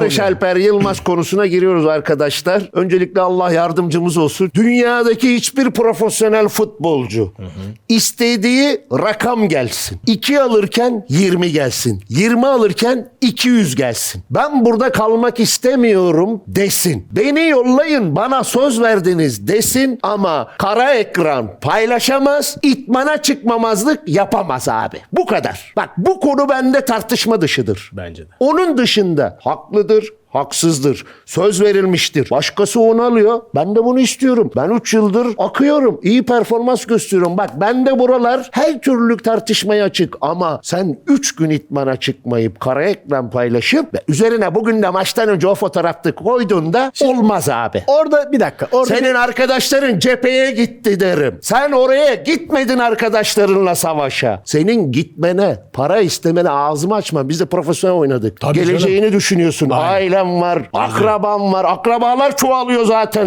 Barış. Alper Yılmaz konusuna giriyoruz arkadaşlar. Öncelikle Allah yardımcımız olsun. Dünyadaki hiçbir profesyonel futbolcu istediği rakam gelsin. 2 alırken 20 gelsin. 20 alırken 200 gelsin. Ben burada kalmak istemiyorum desin. Beni yollayın bana söz verdiniz desin ama kara ekran paylaşamaz, itmana çıkmamazlık yapamaz abi. Bu kadar. Bak bu konu bende tartışma dışıdır. Bence de. Onun dışında haklıdır, haksızdır. Söz verilmiştir. Başkası onu alıyor. Ben de bunu istiyorum. Ben 3 yıldır akıyorum. İyi performans gösteriyorum. Bak ben de buralar her türlü tartışmaya açık. Ama sen 3 gün itmana çıkmayıp kara ekran paylaşıp ve üzerine bugün de maçtan önce o fotoğrafı koyduğunda olmaz abi. Orada bir dakika. Orada Senin arkadaşların cepheye gitti derim. Sen oraya gitmedin arkadaşlarınla savaşa. Senin gitmene, para istemene ağzımı açma. Biz de profesyonel oynadık. Tabii Geleceğini düşünüyorsun. Aynen. Ailem var, akrabam var. Akrabalar çoğalıyor zaten.